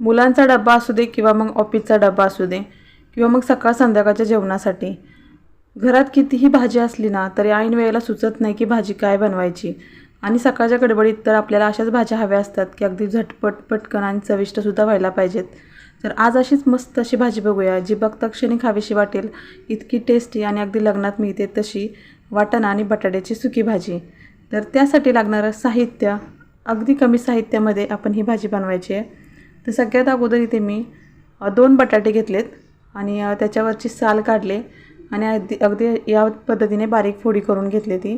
मुलांचा डब्बा असू दे किंवा मग ऑफिसचा डब्बा असू दे किंवा मग सकाळ संध्याकाळच्या जेवणासाठी. घरात कितीही भाजी असली ना तरी ऐन वेळेला सुचत नाही की भाजी काय बनवायची. आणि सकाळच्या गडबडीत तर आपल्याला अशाच भाज्या हव्या असतात की अगदी झटपट पटकन आणि चविष्टसुद्धा व्हायला पाहिजेत. तर आज अशीच मस्त अशी भाजी बघूया जी बघता क्षणी खावीशी वाटेल. इतकी टेस्टी आणि अगदी लग्नात मिळते तशी वाटाणा आणि बटाट्याची सुकी भाजी. तर त्यासाठी लागणारं साहित्य अगदी कमी साहित्यामध्ये आपण ही भाजी बनवायची आहे. तर सगळ्यात अगोदर इथे मी दोन बटाटे घेतलेत आणि त्याच्यावरची साल काढले आणि अगदी अगदी या पद्धतीने बारीक फोडी करून घेतली ती.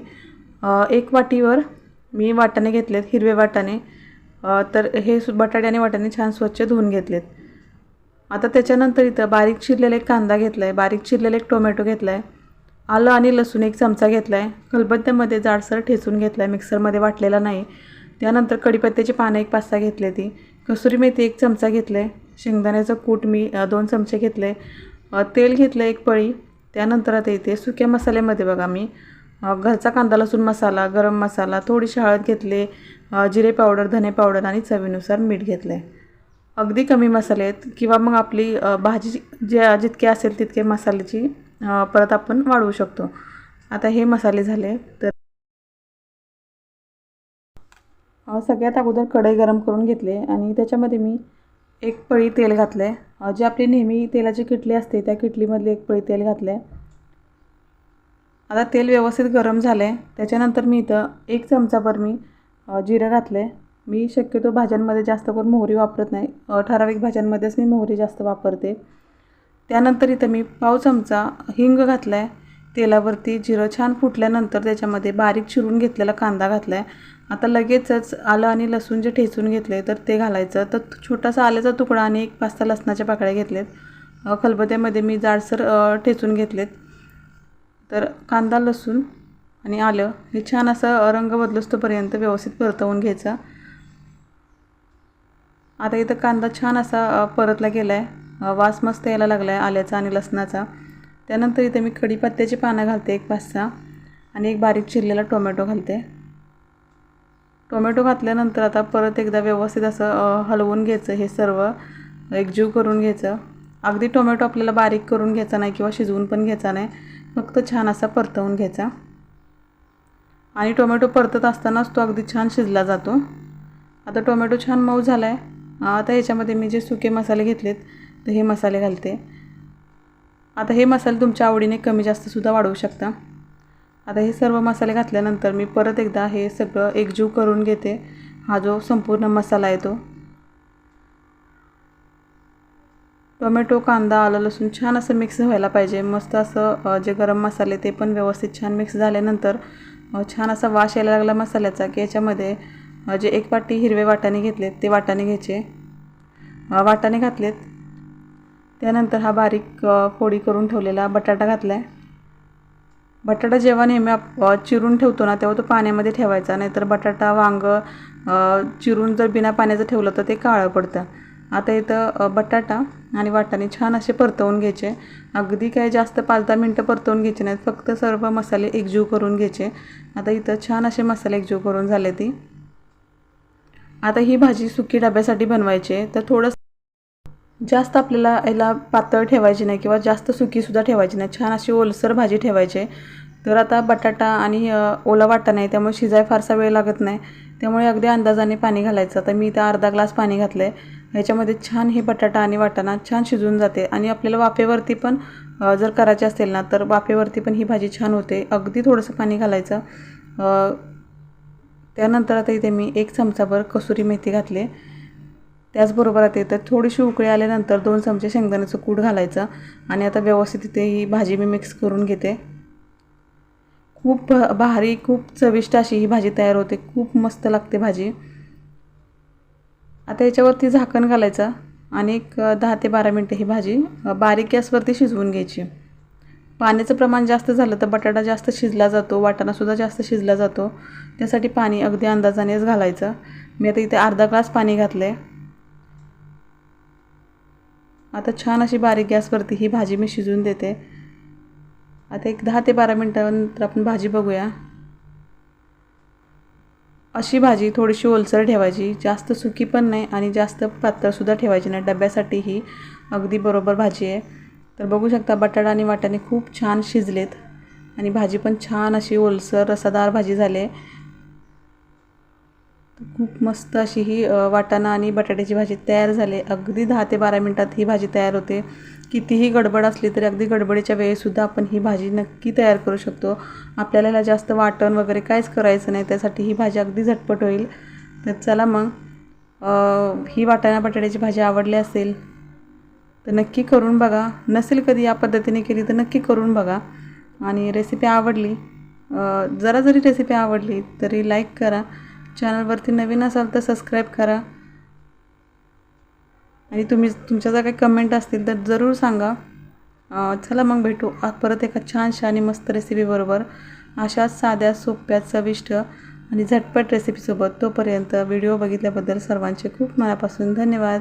एक वाटीवर मी वाटाणे घेतलेत हिरवे वाटाणे. तर हे सु बटाटे आणि वाटाणे छान स्वच्छ धुवून घेतलेत. आता त्याच्यानंतर इथं बारीक चिरलेला एक कांदा घेतला आहे बारीक चिरलेला एक टोमॅटो घेतला आहे आलं आणि लसूण एक चमचा घेतला आहे खलबत्त्यामध्ये जाडसर ठेचून घेतला आहे मिक्सरमध्ये वाटलेला नाही. त्यानंतर कढीपत्त्याची पानं एक पाच सहा ती. कसुरी मेथी एक चमचा घेतले शेंगदाण्याचं कूट मी दोन चमचे घेतले तेल घेतलं एक पळी. त्यानंतर आता इथे सुक्या मसाल्यामध्ये बघा मी. घरचा कांदा लसूण मसाला गरम मसाला थोडीशी हळद घेतले जिरे पावडर धने पावडर आणि चवीनुसार मीठ घेतलं आहे अगदी कमी मसाले आहेत किंवा मग आपली भाजी जे जितके असेल तितके मसाल्याची परत आपण वाढवू शकतो. आता हे मसाले झाले तर सगळ्यात अगोदर कढई गरम करून घेतले आणि त्याच्यामध्ये मी एक पळी तेल घातलं आहे जी आपली नेहमी तेलाची किटली असते त्या किटलीमधली एक पळी तेल घातलं आहे आता तेल व्यवस्थित गरम झालं आहे त्याच्यानंतर मी इथं एक चमचाभर मी जिरं घातलं आहे मी शक्यतो भाज्यांमध्ये जास्त करून मोहरी वापरत नाही. ठराविक भाज्यांमध्येच मी मोहरी जास्त वापरते. त्यानंतर इथं मी पाव चमचा हिंग घातला आहे तेलावरती जिरं छान फुटल्यानंतर त्याच्यामध्ये बारीक चिरून घेतलेला कांदा घातला आहे आता लगेचच आलं आणि लसूण जे ठेचून घेतले तर ते घालायचं. तर छोटासा आल्याचा तुकडा आणि एक पाच सहा लसणाच्या पाकळ्या घेतलेत खलबत्यामध्ये मी जाडसर ठेचून घेतलेत. तर कांदा लसूण आणि आलं हे छान असं रंग बदलस्तोपर्यंत व्यवस्थित परतवून घ्यायचा. आता इथं कांदा छान असा परतला गेला आहे वास मस्त यायला लागला आहे आल्याचा आणि लसणाचा. त्यानंतर इथे मी कढीपत्त्याची पानं घालते एक पाच सहा आणि एक बारीक चिरलेला टोमॅटो घालते. टोमॅटो घातल्यानंतर आता परत एकदा व्यवस्थित असं हलवून घ्यायचं हे सर्व एकजीव करून घ्यायचं. अगदी टोमॅटो आपल्याला बारीक करून घ्यायचा नाही किंवा शिजवून पण घ्यायचा नाही फक्त छान असा परतवून घ्यायचा. आणि टोमॅटो परतत असतानाच तो अगदी छान शिजला जातो. आता टोमॅटो छान मऊ झाला आहे आता ह्याच्यामध्ये मी जे सुके मसाले घेतलेत तर हे मसाले घालते. आता हे मसाले तुमच्या आवडीने कमी जास्तसुद्धा वाढवू शकता. आता हे सर्व मसाले घातल्यानंतर मी परत एकदा हे सगळं एकजीव करून घेते. हा जो संपूर्ण मसाला आहे तो. टोमॅटो कांदा आलं लसूण छान असं मिक्स व्हायला पाहिजे. मस्त असं जे गरम मसाले ते पण व्यवस्थित छान मिक्स झाल्यानंतर छान असा वास यायला लागला मसाल्याचा की याच्यामध्ये जे एक वाटी हिरवे वाटाणे घेतलेत ते वाटाणे घ्यायचे. वाटाणे घातलेत. त्यानंतर हा बारीक फोडी करून ठेवलेला बटाटा घातला आहे बटाटा जेव्हा नेहमी आप चिरून ठेवतो ना तेव्हा तो पाण्यामध्ये ठेवायचा. नाहीतर बटाटा वांग चिरून जर बिना पाण्याचं ठेवलं तर ते काळं पडतं. आता इथं बटाटा आणि वाटाणे छान असे परतवून घ्यायचे. अगदी काय जास्त पाच दहा मिनटं परतवून घ्यायचे नाहीत. फक्त सर्व मसाले एकजीव करून घ्यायचे. आता इथं छान असे मसाले एकजीव करून झाले ती. आता ही भाजी सुकी डब्यासाठी बनवायची आहे. तर थोडं जास्त आपल्याला याला पातळ ठेवायची नाही किंवा जास्त सुकीसुद्धा ठेवायची नाही. छान अशी ओलसर भाजी ठेवायची. आहे तर आता बटाटा आणि ओला वाटा नाही त्यामुळे शिजाय फारसा वेळ लागत नाही. त्यामुळे अगदी अंदाजाने पाणी घालायचं. आता मी त्या अर्धा ग्लास पाणी घातलं आहे ह्याच्यामध्ये छान हे बटाटा आणि वाटाणा छान शिजून जाते. आणि आपल्याला वाफेवरती पण जर करायचे असेल ना तर वाफेवरती पण ही भाजी छान होते. अगदी थोडंसं पाणी घालायचं. त्यानंतर आता इथे मी एक चमचाभर कसुरी मेथी घातली त्याचबरोबर आता येतात थोडीशी उकळी आल्यानंतर दोन चमचे शेंगदाण्याचं कूट घालायचं आणि आता व्यवस्थित इथे ही भाजी मी मिक्स करून घेते. खूप भारी खूप चविष्ट अशी ही भाजी तयार होते. खूप मस्त लागते भाजी. आता याच्यावरती झाकण घालायचं आणि एक दहा ते बारा मिनटं ही भाजी बारीक गॅसवरती शिजवून घ्यायची. पाण्याचं प्रमाण जास्त झालं तर बटाटा जास्त शिजला जातो वाटाणासुद्धा जास्त शिजला जातो. त्यासाठी पाणी अगदी अंदाजानेच घालायचं. मी आता इथे अर्धा ग्लास पाणी घातलं आहे आता छान अशी बारीक गॅसवरती ही भाजी मी शिजवून देते. आता एक दहा ते बारा मिनटानंतर आपण भाजी बघूया. अशी भाजी थोडीशी ओलसर ठेवायची जास्त सुकी पण नाही आणि जास्त पातळसुद्धा ठेवायची नाही. डब्यासाठी ही अगदी बरोबर भाजी आहे. तर बघू शकता बटाटा आणि वाटाणे खूप छान शिजलेत आणि भाजी पण छान अशी ओलसर रसादार भाजी झाली आहे. खूप मस्त अशी ही वाटाणा आणि बटाट्याची भाजी तयार झाली. अगदी दहा ते बारा मिनटात ही भाजी तयार होते. कितीही गडबड असली तरी अगदी गडबडीच्या वेळीसुद्धा आपण ही भाजी नक्की तयार करू शकतो. आपल्याला जास्त वाटण वगैरे काहीच करायचं नाही. त्यासाठी ही भाजी अगदी झटपट होईल. तर चला मग ही वाटाणा बटाट्याची भाजी आवडली असेल तर नक्की करून बघा. नसेल कधी या पद्धतीने केली तर नक्की करून बघा. आणि रेसिपी आवडली जरा जरी रेसिपी आवडली तरी लाईक करा. चॅनलवरती नवीन असाल तर सबस्क्राईब करा. आणि तुम्ही तुमच्या जर काही कमेंट असतील तर जरूर सांगा. चला मग भेटू आज परत एका छानशा आणि मस्त रेसिपीबरोबर अशाच साध्या सोप्या चविष्ट आणि झटपट रेसिपीसोबत तोपर्यंत व्हिडिओ बघितल्याबद्दल सर्वांचे खूप मनापासून धन्यवाद.